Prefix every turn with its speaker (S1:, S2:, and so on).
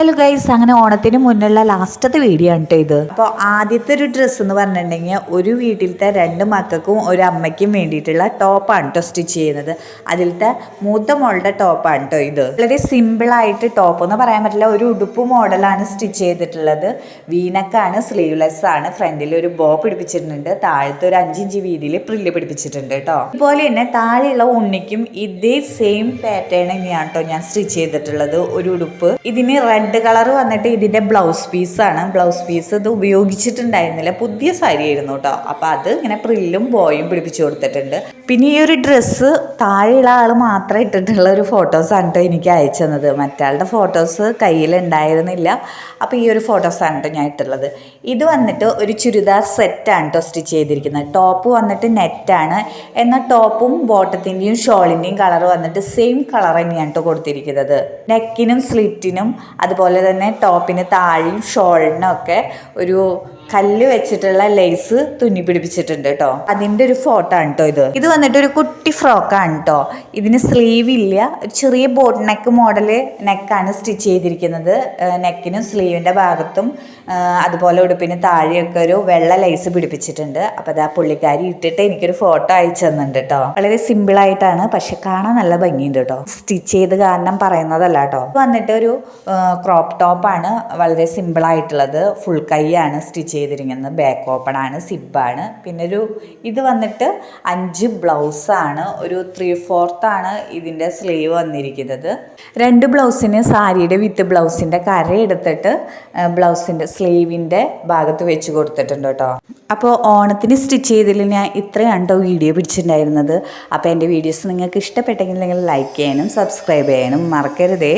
S1: Hello guys അങ്ങനെ ഓണത്തിന് മുന്നുള്ള ലാസ്റ്റത്തെ വീഡിയോ ആണ് ഇത്. അപ്പോൾ ആദ്യത്തെ ഒരു ഡ്രസ്സ് എന്ന് പറഞ്ഞിട്ടുണ്ടെങ്കിൽ ഒരു വീട്ടിലത്തെ രണ്ട് മക്കൾക്കും ഒരു അമ്മയ്ക്കും വേണ്ടിയിട്ടുള്ള ടോപ്പാണ് കേട്ടോ സ്റ്റിച്ച് ചെയ്യുന്നത്. അതിലത്തെ മൂത്ത മോളുടെ ടോപ്പാണ് കേട്ടോ ഇത്. വളരെ സിമ്പിളായിട്ട് ടോപ്പ് എന്ന് പറയാൻ പറ്റില്ല ഒരു ഉടുപ്പ് മോഡലാണ് സ്റ്റിച്ച് ചെയ്തിട്ടുള്ളത്. വീനക്കാണ് സ്ലീവ്ലെസ് ആണ്. ഫ്രണ്ടിൽ ഒരു ബോ പിടിപ്പിച്ചിട്ടുണ്ട് താഴത്തെ ഒരു അഞ്ചിഞ്ച് വീതിയിൽ പ്രില്ല് പിടിപ്പിച്ചിട്ടുണ്ട് കേട്ടോ അതുപോലെ തന്നെ താഴെയുള്ള ഉണ്ണിക്കും ഇതേ സെയിം പാറ്റേൺ തന്നെയാണ് കേട്ടോ ഞാൻ സ്റ്റിച്ച് ചെയ്തിട്ടുള്ളത് ഒരു ഉടുപ്പ്. ഇതിന് റെഡ് കളർ വന്നിട്ട് ഇതിന്റെ ബ്ലൗസ് പീസാണ് ബ്ലൗസ് പീസ് ഇത് ഉപയോഗിച്ചിട്ടുണ്ടായിരുന്നില്ല. പുതിയ സാരി ആയിരുന്നു കേട്ടോ അപ്പം അത് ഇങ്ങനെ പ്രില്ലും ബോയും പിടിപ്പിച്ചു കൊടുത്തിട്ടുണ്ട്. പിന്നെ ഈ ഒരു ഡ്രസ്സ് താഴെയുള്ള ആൾ മാത്രം ഇട്ടിട്ടുള്ള ഒരു ഫോട്ടോസാണ് കേട്ടോ എനിക്ക് അയച്ചു തന്നത്. മറ്റാളുടെ ഫോട്ടോസ് കയ്യിലുണ്ടായിരുന്നില്ല അപ്പോൾ ഈ ഒരു ഫോട്ടോസാണ് കേട്ടോ ഞാൻ ഇട്ടുള്ളത് ഇത് വന്നിട്ട് ഒരു ചുരിദാർ സെറ്റാണ് കേട്ടോ സ്റ്റിച്ച് ചെയ്തിരിക്കുന്നത്. ടോപ്പ് വന്നിട്ട് നെറ്റാണ് എന്നാൽ ടോപ്പും ബോട്ടത്തിന്റെയും ഷോളിന്റെയും കളർ വന്നിട്ട് സെയിം കളർ തന്നെയാണ് കേട്ടോ കൊടുത്തിരിക്കുന്നത്. നെക്കിനും സ്ലിറ്റിനും അതുപോലെ തന്നെ ടോപ്പിന് താഴെയും ഷോളിനൊക്കെ ഒരു കല്ല് വെച്ചിട്ടുള്ള ലേസ് തുന്നി പിടിപ്പിച്ചിട്ടുണ്ട് കേട്ടോ അതിന്റെ ഒരു ഫോട്ടോ ആണ് കേട്ടോ ഇത്. ഇത് വന്നിട്ട് ഒരു കുട്ടി ഫ്രോക്കാണ് കേട്ടോ ഇതിന് സ്ലീവ് ഇല്ല. ഒരു ചെറിയ ബോട്ട് നെക്ക് മോഡൽ നെക്കാണ് സ്റ്റിച്ച് ചെയ്തിരിക്കുന്നത്. നെക്കിനും സ്ലീവിന്റെ ഭാഗത്തും അതുപോലെ ഉടുപ്പിന് താഴെയൊക്കെ ഒരു വെള്ള ലേസ് പിടിപ്പിച്ചിട്ടുണ്ട്. അപ്പോൾ അത് ആ പുള്ളിക്കാരി ഇട്ടിട്ട് എനിക്കൊരു ഫോട്ടോ അയച്ചു തന്നിട്ടുണ്ട് കേട്ടോ വളരെ സിമ്പിളായിട്ടാണ് പക്ഷെ കാണാൻ നല്ല ഭംഗിയുണ്ട് കേട്ടോ സ്റ്റിച്ച് ചെയ്ത് കാരണം പറയുന്നതല്ല കേട്ടോ വന്നിട്ട് ഒരു ക്രോപ്പ് ടോപ്പാണ് വളരെ സിമ്പിൾ സിമ്പിളായിട്ടുള്ളത് ഫുൾ കൈയാണ് സ്റ്റിച്ച് ചെയ്തിരിക്കുന്നത്. ബാക്ക് ഓപ്പൺ ആണ് സിബാണ് പിന്നെ ഒരു ഇത് വന്നിട്ട് അഞ്ച് ബ്ലൗസാണ് ഒരു ത്രീ ആണ് ഇതിന്റെ സ്ലീവ് വന്നിരിക്കുന്നത്. രണ്ട് ബ്ലൗസിന് സാരിയുടെ വിത്ത് ബ്ലൗസിന്റെ കര എടുത്തിട്ട് ബ്ലൗസിന്റെ സ്ലീവിന്റെ ഭാഗത്ത് വെച്ച് കൊടുത്തിട്ടുണ്ട് കേട്ടോ. അപ്പോൾ ഓണത്തിന് സ്റ്റിച്ച് ചെയ്തതിൽ ഞാൻ ഇത്രയാണ് കേട്ടോ വീഡിയോ പിടിച്ചിട്ടുണ്ടായിരുന്നത്. അപ്പോൾ എന്റെ വീഡിയോസ് നിങ്ങൾക്ക് ഇഷ്ടപ്പെട്ടെങ്കിൽ നിങ്ങൾ ലൈക്ക് ചെയ്യാനും സബ്സ്ക്രൈബ് ചെയ്യാനും മറക്കരുതേ.